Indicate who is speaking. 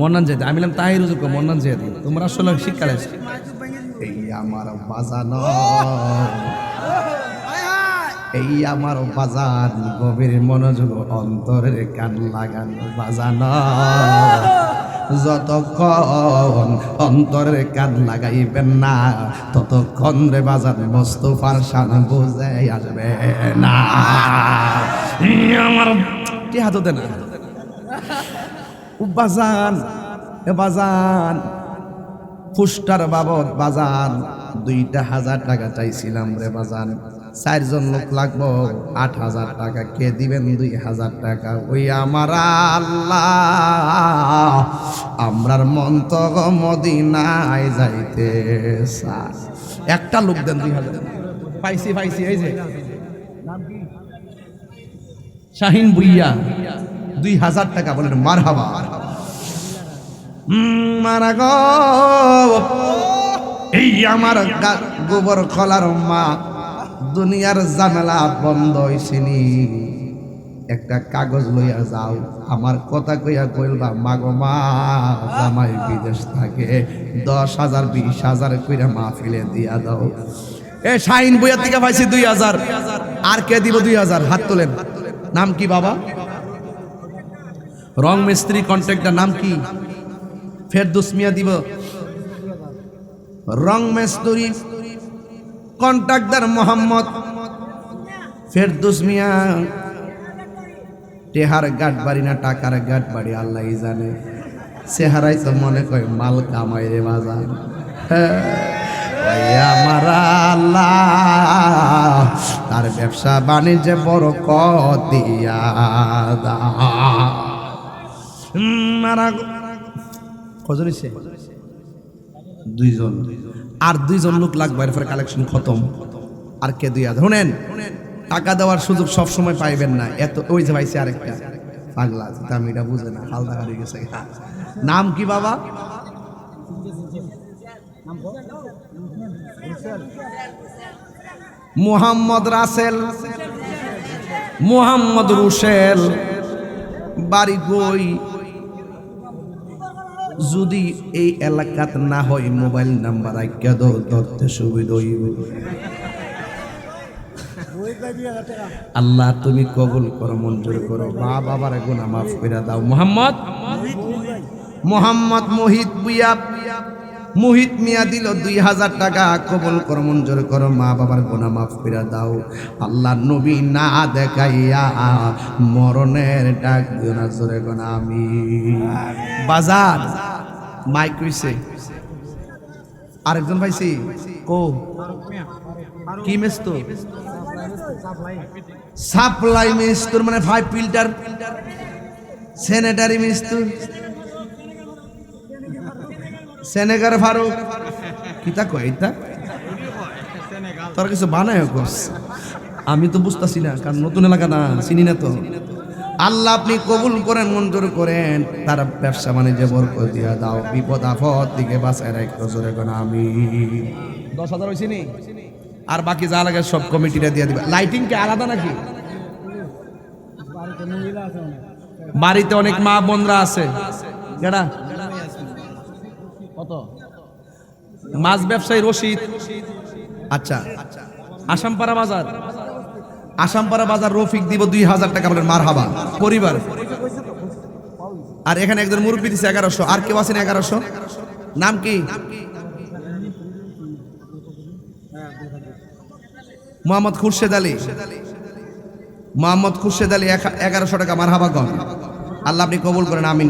Speaker 1: মন্নান যেতে। আমি বললাম তাই রুজুক মন্নান যেতে তোমরা আসলে শিক্ষালে এই আমার বাজানো এই আমার বাজান গভীর মনোযোগ অন্তরের কান লাগানো বাজানো যতক্ষণ অন্তরের কান লাগাইবেন না ততক্ষণ রে বাজান মোস্তফার শান বুঝে আসবে না। আমার কি হাত না। বাজান। বাজান। ফুস্টার বাবদ বাজান। দুইটা হাজার টাকা চাইছিলাম রে বাজান। চারজন লোক লাগবো, আট হাজার টাকা। কে দিবেন দুই হাজার টাকা? ওই আমার আল্লাহ। আমরার মন তো মদিনায় যাইতে একটা লোক দেন দুই হাজার। পাইছি পাইছি, এই যে। শাহিন বুইয়া দুই হাজার টাকা, বলেন মার হাবা মারা গো। এই আমার গোবর খলার মা, দুনিয়ার জামেলা বন্ধ হইছিনি। একটা কাগজ লইয়া যাও, আমার কথা কইয়া কইলবা, মাগো মা, জামাই বিদেশ থাকে, দশ হাজার, বিশ হাজার কইরা মাহফিলে দিয়া দাও। এ শাইন বইয়ার থেকে পাইছি দুই হাজার, আর কে দিব দুই হাজার? হাত তোলেন। নাম কি বাবা? রং মিস্ত্রি কন্ট্রাক্টর, নাম কি? ফেরদুস মিয়া দিব। রং মিস্ত্রি কন্ট্রাক্টর মোহাম্মদ ফেরদুস মিয়া। টেহার গাট বাড়ি না টাকার গাট বাড়ি আল্লাহ জানে। চেহারাই তো মনে কয় মাল কামাই রে বাজার হ্যাঁ, আমার আল্লাহ তার ব্যবসা বাণিজ্যে বড় কতিয়া দা মারা কজন? দুইজন। আর দুইজন লোক লাগবে এরপরে কালেকশন খতম। আর কে দুই হাজার? শুনেন টাকা দেওয়ার সুযোগ সব সময় পাইবেন না। এত ওই যে ভাইছে আরেকটা। পাগলা আছে আমি এটা বুঝে না হালদা হারিয়ে গেছে। নাম কি বাবা? মুহাম্মদ রাসেল। মুহাম্মদ রুশেল। বাড়ি গই যদি এই এলাকাত না হয়, মোবাইল নাম্বার আজ্ঞা দো ধরতে সুবিধা আল্লাহ তুমি কবুল করো, মঞ্জুর করো। মা বাবার গুণা মাফ করে দাও। মোহাম্মদ মোহাম্মদ মোহিত বুয়া মোহিত মিয়া দিল দুই হাজার টাকা, কবুল কর, মঞ্জুর করো, মা বাবার গোনা মাফ করে দাও। আল্লাহ নবী না দেখাইয়া মরণের ডাক দিও না, জোরে গোনা আমি বাজার, মাইক কইছে আরেকজন পাইছি? কো? কি মেস্তো সাপ্লাই মিস্তুর মানে ফাইভ ফিল্টার স্যানিটারি মিস্তুর সেনেগার ফারুক কিতা কয় এটা তোর কিছু বানায় কোর্স আমি তো বুঝতাছি না কারণ নতুন এলাকা না চিনি না তো আল্লাহ আপনি কবুল করেন মঞ্জুর করেন তার ব্যবসা বাণিজ্য বরকত দিয়া দাও বিপদ আপদ দিকে বাঁচায় রাখতো জোরে কোন আমি দশ হাজার হয়েছি নি আর বাকি যা লাগে সব কমিটিটা দিয়ে দিবে লাইটিং কি আলাদা নাকি বাড়িতে অনেক মা বোনরা আছে কেডা মাছ ব্যবসায়ী রশিদ। আচ্ছা। আসামপাড়া বাজার। আসামপাড়া বাজার রফিক দিব দুই হাজার টাকা বলেন মার হাবা পরিবার। আর এখানে একজন মুরব্বী দিচ্ছে এগারোশো। আর কেউ আছেন এগারোশো? নাম কি? মোহাম্মদ খুরশেদ আলী। মোহাম্মদ খুরশেদ আলী এগারোশো টাকা মার হাবা গন আল্লাহ আপনি কবুল করেন আমিন